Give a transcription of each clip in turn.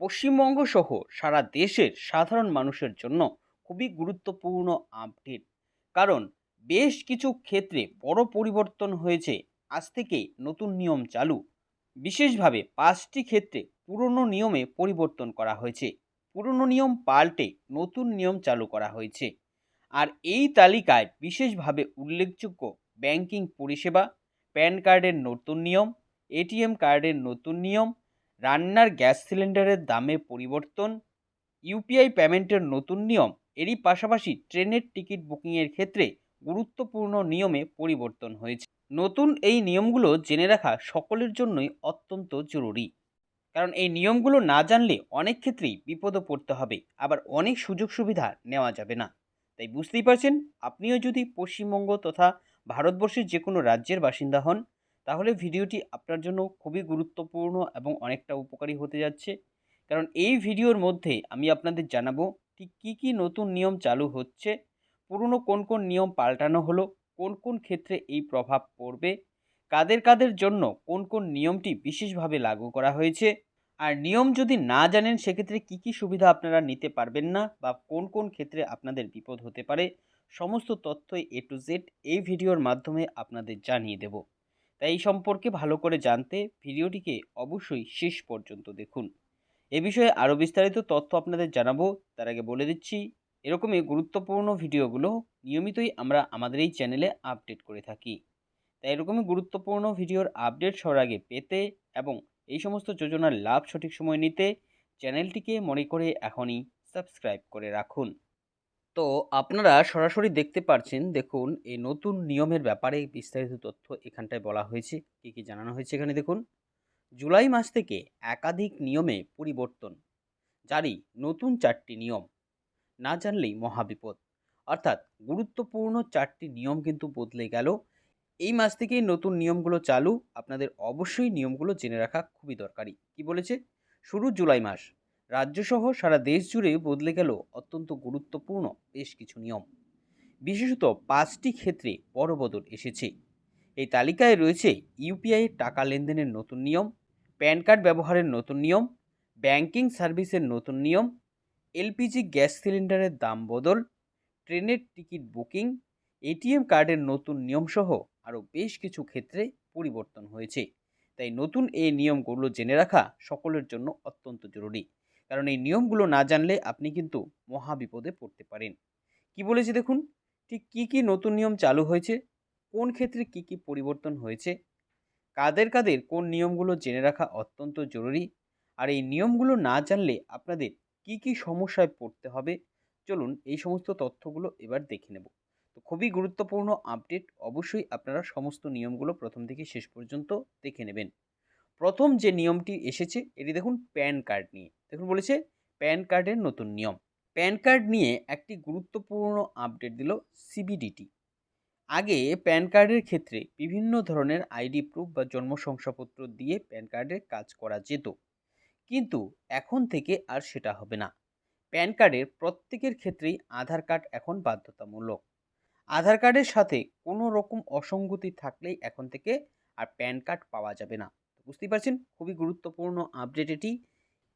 পশ্চিমবঙ্গ সহ সারা দেশের সাধারণ মানুষের জন্য খুবই গুরুত্বপূর্ণ আপডেট কারণ বেশ কিছু ক্ষেত্রে বড় পরিবর্তন হয়েছে। আজ থেকে নতুন নিয়ম চালু। বিশেষভাবে পাঁচটি ক্ষেত্রে পুরনো নিয়মে পরিবর্তন করা হয়েছে। পুরনো নিয়ম পাল্টে নতুন নিয়ম চালু করা হয়েছে। আর এই তালিকায় বিশেষভাবে উল্লেখযোগ্য ব্যাংকিং পরিষেবা প্যান কার্ডের নতুন নিয়ম এটিএম কার্ডের নতুন নিয়ম রান্নার গ্যাস সিলিন্ডারের দামে পরিবর্তন ইউপিআই পেমেন্টের নতুন নিয়ম, এরই পাশাপাশি ট্রেনের টিকিট বুকিংয়ের ক্ষেত্রে গুরুত্বপূর্ণ নিয়মে পরিবর্তন হয়েছে। নতুন এই নিয়মগুলো জেনে রাখা সকলের জন্যই অত্যন্ত জরুরি। কারণ এই নিয়মগুলো না জানলে অনেক ক্ষেত্রেই বিপদে পড়তে হবে, আবার অনেক সুযোগ সুবিধা নেওয়া যাবে না। তাই বুঝতেই পারছেন, আপনিও যদি পশ্চিমবঙ্গ তথা ভারতবর্ষের যে কোনো রাজ্যের বাসিন্দা হন তাহলে ভিডিওটি আপনার জন্য খুবই গুরুত্বপূর্ণ এবং অনেকটা উপকারী হতে যাচ্ছে। কারণ এই ভিডিওর মধ্যে আমি আপনাদের জানাব, ঠিক কী কী নতুন নিয়ম চালু হচ্ছে, পুরনো কোন কোন নিয়ম পাল্টানো হলো, কোন কোন ক্ষেত্রে এই প্রভাব পড়বে, কাদের কাদের জন্য কোন কোন নিয়মটি বিশেষভাবে লাগু করা হয়েছে, আর নিয়ম যদি না জানেন সেক্ষেত্রে কী কী সুবিধা আপনারা নিতে পারবেন না বা কোন কোন ক্ষেত্রে আপনাদের বিপদ হতে পারে, সমস্ত তথ্যই এ টু জেড এই ভিডিওর মাধ্যমে আপনাদের জানিয়ে দেব। তাই এই সম্পর্কে ভালো করে জানতে ভিডিওটিকে অবশ্যই শেষ পর্যন্ত দেখুন। এ বিষয়ে আরও বিস্তারিত তথ্য আপনাদের জানাব। তার আগে বলে দিচ্ছি, এরকমই গুরুত্বপূর্ণ ভিডিওগুলো নিয়মিতই আমরা আমাদের এই চ্যানেলে আপডেট করে থাকি। তাই এরকমই গুরুত্বপূর্ণ ভিডিওর আপডেট সবার আগে পেতে এবং এই সমস্ত যোজনার লাভ সঠিক সময় নিতে চ্যানেলটিকে মনে করে এখনই সাবস্ক্রাইব করে রাখুন। তো আপনারা সরাসরি দেখতে পারছেন, দেখুন এই নতুন নিয়মের ব্যাপারে বিস্তারিত তথ্য এখানটায় বলা হয়েছে। কী কী জানানো হয়েছে এখানে দেখুন। জুলাই মাস থেকে একাধিক নিয়মে পরিবর্তন। জারি নতুন চারটি নিয়ম। না জানলেই মহাবিপদ অর্থাৎ গুরুত্বপূর্ণ চারটি নিয়ম কিন্তু বদলে গেল। এই মাস থেকেই নতুন নিয়মগুলো চালু। আপনাদের অবশ্যই নিয়মগুলো জেনে রাখা খুবই দরকারি। কি বলেছে? শুরু জুলাই মাস। রাজ্যসহ সারা দেশ জুড়ে বদলে গেল অত্যন্ত গুরুত্বপূর্ণ বেশ কিছু নিয়ম। বিশেষত পাঁচটি ক্ষেত্রে বড় বদল এসেছে। এই তালিকায় রয়েছে ইউপিআই টাকা লেনদেনের নতুন নিয়ম, প্যান কার্ড ব্যবহারের নতুন নিয়ম, ব্যাংকিং সার্ভিসের নতুন নিয়ম, এলপিজি গ্যাস সিলিন্ডারের দাম বদল, ট্রেনের টিকিট বুকিং এটিএম কার্ডের নতুন নিয়মসহ আরও বেশ কিছু ক্ষেত্রে পরিবর্তন হয়েছে। তাই নতুন এই নিয়মগুলো জেনে রাখা সকলের জন্য অত্যন্ত জরুরি। কারণ এই নিয়মগুলো না জানলে আপনি কিন্তু মহা বিপদে পড়তে পারেন। কি বলেছে দেখুন? ঠিক কী কী নতুন নিয়ম চালু হয়েছে? কোন ক্ষেত্রে কি কি পরিবর্তন হয়েছে? কাদের কাদের কোন নিয়মগুলো জেনে রাখা অত্যন্ত জরুরি? আর এই নিয়মগুলো না জানলে আপনাদের কি কি সমস্যায় পড়তে হবে? চলুন এই সমস্ত তথ্যগুলো এবার দেখে নেব। তো খুবই গুরুত্বপূর্ণ আপডেট অবশ্যই আপনারা সমস্ত নিয়মগুলো প্রথম থেকে শেষ পর্যন্ত দেখে নেবেন। প্রথম যে নিয়মটি এসেছে, এটি দেখুন প্যান কার্ড নিয়ে। দেখুন বলেছে, প্যান কার্ডের নতুন নিয়ম। প্যান কার্ড নিয়ে একটি গুরুত্বপূর্ণ আপডেট দিল সিবিডিটি আগে প্যান কার্ডের ক্ষেত্রে বিভিন্ন ধরনের আইডি প্রুফ বা জন্ম শংসাপত্র দিয়ে প্যান কার্ডের কাজ করা যেত। কিন্তু এখন থেকে আর সেটা হবে না। প্যান কার্ডের প্রত্যেকের ক্ষেত্রেই আধার কার্ড এখন বাধ্যতামূলক। আধার কার্ডের সাথে কোনো রকম অসঙ্গতি থাকলেই এখন থেকে আর প্যান কার্ড পাওয়া যাবে না। বুঝতেই পারছেন? খুবই গুরুত্বপূর্ণ আপডেট এটি।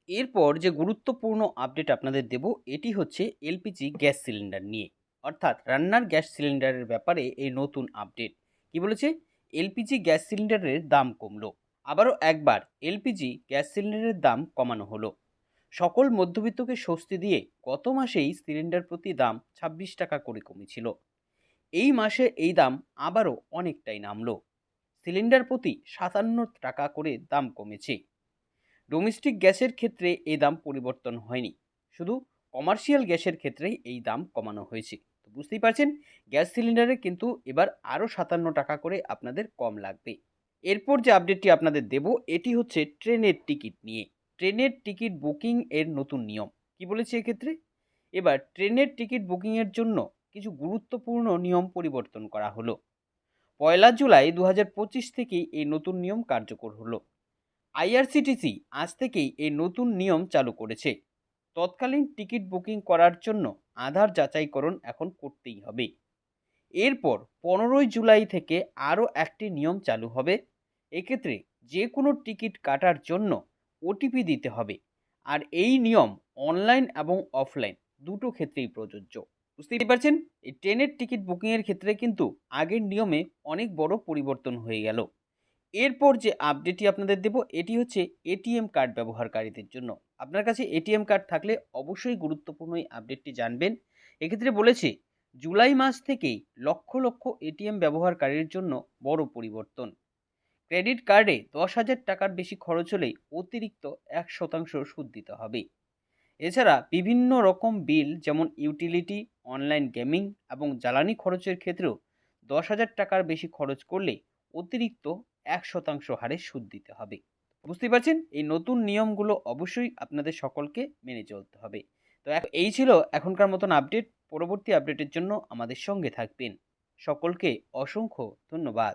এরপর যে গুরুত্বপূর্ণ আপডেট আপনাদের দেব, এটি হচ্ছে এলপিজি গ্যাস সিলিন্ডার নিয়ে। অর্থাৎ রান্নার গ্যাস সিলিন্ডারের ব্যাপারে এই নতুন আপডেট কি বলেছে? এলপিজি গ্যাস সিলিন্ডারের দাম কমলো। আবারও একবার, এলপিজি গ্যাস সিলিন্ডারের দাম কমানো হলো। সকল মধ্যবিত্তকে স্বস্তি দিয়ে গত মাসেই সিলিন্ডার প্রতি দাম ছাব্বিশ টাকা করে কমেছিল। এই মাসে এই দাম আবারও অনেকটাই নামলো। সিলিন্ডার প্রতি সাতান্ন টাকা করে দাম কমেছে। ডোমেস্টিক গ্যাসের ক্ষেত্রে এই দাম পরিবর্তন হয়নি। শুধু কমার্শিয়াল গ্যাসের ক্ষেত্রেই এই দাম কমানো হয়েছে। তো বুঝতেই পারছেন, গ্যাস সিলিন্ডারে কিন্তু এবার আরও সাতান্ন টাকা করে আপনাদের কম লাগবে। এরপর যে আপডেটটি আপনাদের দেব, এটি হচ্ছে ট্রেনের টিকিট নিয়ে। ট্রেনের টিকিট বুকিং এর নতুন নিয়ম। কি বলেছে এক্ষেত্রে? এবার ট্রেনের টিকিট বুকিংয়ের জন্য কিছু গুরুত্বপূর্ণ নিয়ম পরিবর্তন করা হলো। পয়লা জুলাই দু হাজার পঁচিশ থেকেই এই নতুন নিয়ম কার্যকর হলো। আইআরসিটিসি আজ থেকেই এই নতুন নিয়ম চালু করেছে। তৎকালীন টিকিট বুকিং করার জন্য আধার যাচাইকরণ এখন করতেই হবে। এরপর পনেরোই জুলাই থেকে আরও একটি নিয়ম চালু হবে। এক্ষেত্রে যে কোনো টিকিট কাটার জন্য ওটিপি দিতে হবে। আর এই নিয়ম অনলাইন এবং অফলাইন দুটো ক্ষেত্রেই প্রযোজ্য। বুঝতেই পারছেন? এই ট্রেনের টিকিট বুকিংয়ের ক্ষেত্রে কিন্তু আগের নিয়মে অনেক বড় পরিবর্তন হয়ে গেল। এরপর যে আপডেটটি আপনাদের দেব, এটি হচ্ছে এটিএম কার্ড ব্যবহারকারীদের জন্য। আপনার কাছে এটিএম কার্ড থাকলে অবশ্যই গুরুত্বপূর্ণ এই আপডেটটি জানবেন। এক্ষেত্রে বলেছে, জুলাই মাস থেকেই লক্ষ লক্ষ এটিএম ব্যবহারকারীর জন্য বড় পরিবর্তন। ক্রেডিট কার্ডে দশ হাজার টাকার বেশি খরচ হলেই অতিরিক্ত এক শতাংশ সুদ দিতে হবে। এছাড়া বিভিন্ন রকম বিল যেমন ইউটিলিটি অনলাইন গেমিং এবং জ্বালানি খরচের ক্ষেত্রেও দশ হাজার টাকার বেশি খরচ করলে অতিরিক্ত এক শতাংশ হারে সুদ দিতে হবে। বুঝতেই পারছেন? এই নতুন নিয়মগুলো অবশ্যই আপনাদের সকলকে মেনে চলতে হবে। তো এই ছিল এখনকার মতন আপডেট পরবর্তী আপডেটের জন্য আমাদের সঙ্গে থাকবেন। সকলকে অসংখ্য ধন্যবাদ।